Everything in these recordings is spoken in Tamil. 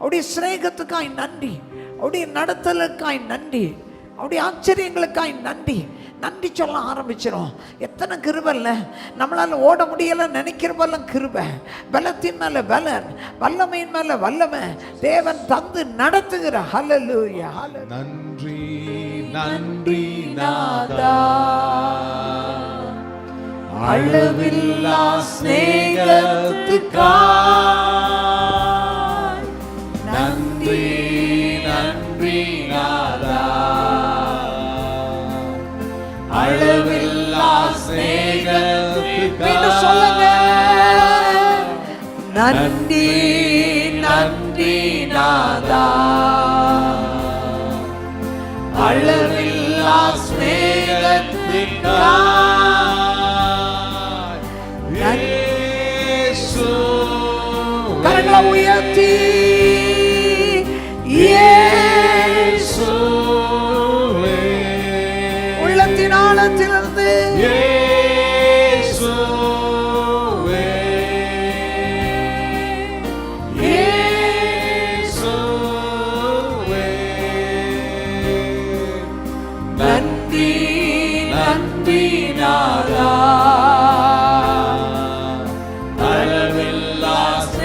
அவருடைய சிநேகத்துக்காய் நன்றி. அவருடைய நடத்தலுக்காய் நன்றி. அவருடைய ஆச்சரியங்களுக்காய் நன்றி. நன்றி சொல்ல ஆரம்பிச்சிடும் எத்தனை கிருபை இல்லை. நம்மளால் ஓட முடியலை நினைக்கிறவெல்லாம் கிருபை. பலத்தின் மேலே பலன் வல்லமையின் மேலே வல்லமை. தேவன் தந்து நடத்துகிற. ஹalleluya நன்றி நன்றி நாதா. அளவில்லா அளவில்லா சொல்லுங்க நன்றி நன்றி நாதா. அளவில்லா ஸ்நேகத்துக்காய் உயர்த்தி. இயேசுவே. நன்றி நன்றி நாதா. அளவில்லாத.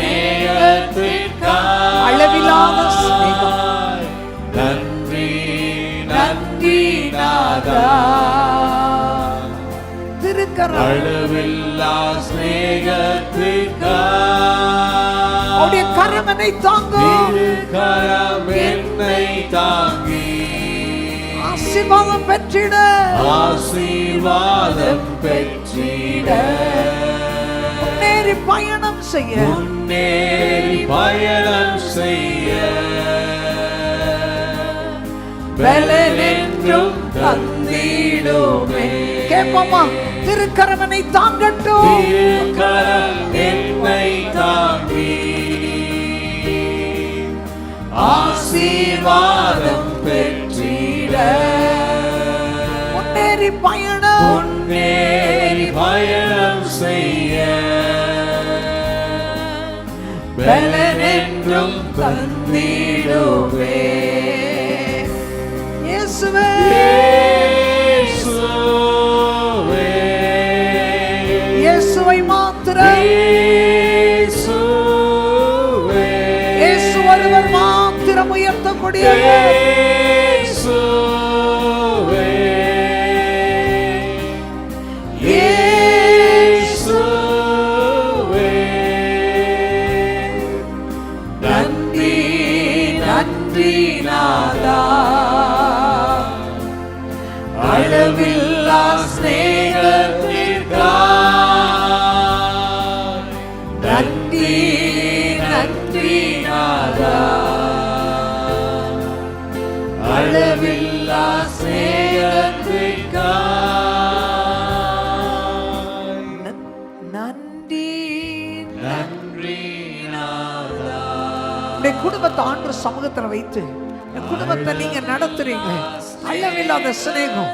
நன்றி நன்றி நாதா. அளவில்லா அவருடைய கரமனை தாங்கும் திருக்கரம் என்னை தாங்கி. ஆசீர்வாதம் பெற்றிட. ஆசீர்வாதம் பெற்றிட. முன்னேறி பயணம் செய்ய. முன்னேறி பயணம் செய்ய. பலனென்றும் தந்திடுமே. கேட்போமா? திருக்கரமனை தாங்கட்டும். என்னை தாங்கி ஆசீர்வாதம் பெற்றிட. முன்னேறி பயணம். முன்னேறி பயணம் செய்ய. பலனென்றும் தந்திடுவே. இயேசுவே. ஒருவர் மாத்திரம் உயர்த்தக்கூடிய இயேசுவே. இயேசுவே. நன்றி நன்றி நாதா. அளவில்லா ஸ்நேகத்திற்காய் குடும்பத்தை ஆண்டு சமூகத்துல வைத்து இந்த குடும்பத்தை நீங்க நடத்துறீங்க அளவில்லாத சிநேகம்.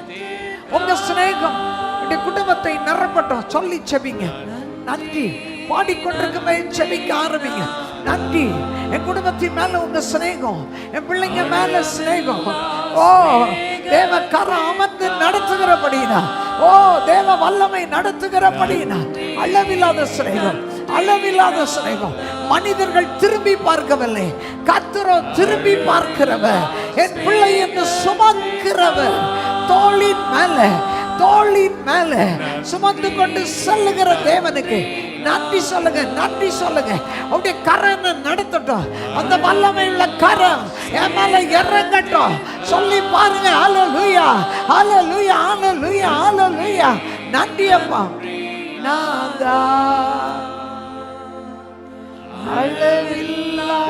உங்க சிநேகம் உடைய குடும்பத்தை நிரப்பட்டும். சொல்லி செபிங்க. நன்றி. பாடிக்கொண்டிருக்கும் செபிக்க ஆரம்பிங்க. நன்றி. என் குடும்பத்தின் மேல உங்க சிநேகம் என் பிள்ளைங்க மேல சிநேகம். ஓ தேவ கரம் அமர்ந்து நடத்துகிறபடினா ஓ தேவ வல்லமை நடத்துகிறபடினா அளவில்லாத சிநேகம் அளவில்லாத சிநேகம். மனிதர்கள் திரும்பி பார்க்கவில்லை. கத்தரோ திரும்பி பார்க்கிறவர். என் பிள்ளை என்று சுமக்கிறவர். தோளின் மேல தோளின் மேல சுமந்து கொண்டு செல்லுகிற தேவனுக்கு நன்றி சொல்லுங்க நன்றி சொல்லுங்க. அப்படியே கரனை நடத்தட்டும். அந்த வல்லமை உள்ள கரம் என் மேல இறங்கட்டும். சொல்லி பாருங்க ஆலோ லூயா ஆலோ லூயா ஆலோ லூயா ஆலோ லூயா நன்றி அப்பா. நாதா. அளவில்லா